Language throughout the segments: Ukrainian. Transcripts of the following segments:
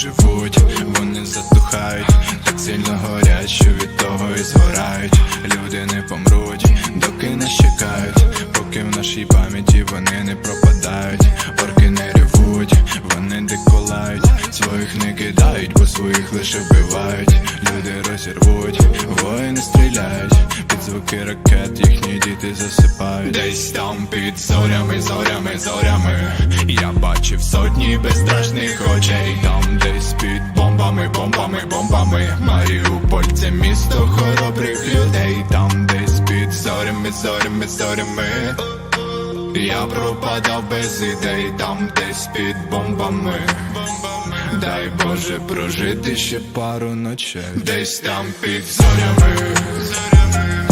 живуть, вони затухають, так сильно горять, що від того і згорають. Люди не помруть, доки нас чекають, поки в нашій пам'яті вони не пропадають, орки не ревуть, вони деколають, своїх не кидають, бо своїх лише вбивають. Люди розірвуть, воїни стріляють, під звуки ракет їхні діти засипають. Десь там під зорями, зорями, зорями. Я бачив сотні безстрашних очей, бомбами, бомбами. Маріуполь це місто хоробрих людей, там десь під зорями, зорями, зорями. Я пропадав без ідей, там десь під бомбами. Дай Боже прожити ще пару ночей. Десь там під зорями, зорями,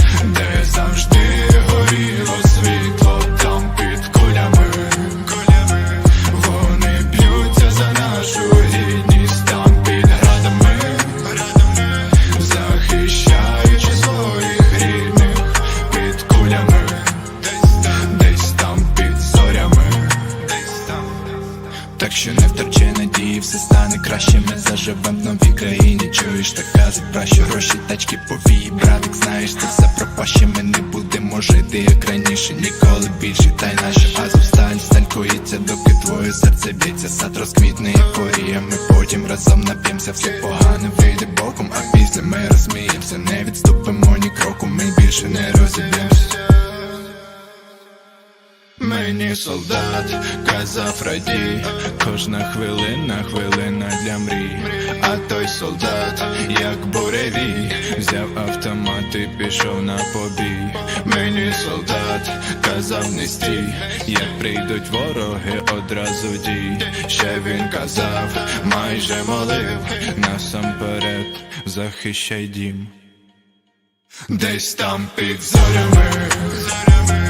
стане краще, ми заживем в новій країні. Чуєш, так казать про що гроші, тачки повії, братик, знаєш, це все пропаще, ми не будемо жити, як раніше, ніколи більше, та й наша азовсталь сталькується, доки твоє серце б'ється, сад розквітне ефорія, ми потім разом нап'ємося, все погане вийде боком, а після ми розсміємося, не відступимо ні кроку, ми більше не розіб'ємося. Мені солдат казав радій, кожна хвилина, хвилина для мрій. А той солдат, як буревій, взяв автомат і пішов на побій. Мені солдат казав не стій, як прийдуть вороги, одразу дій. Ще він казав, майже молив, насамперед захищай дім. Десь там під зорями, зорями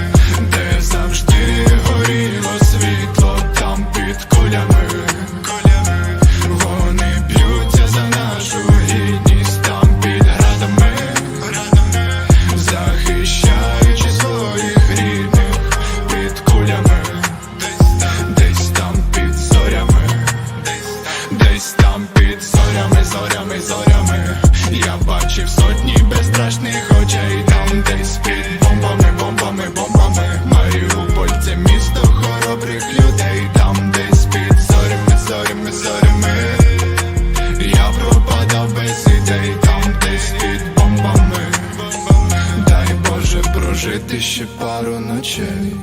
пару ночей.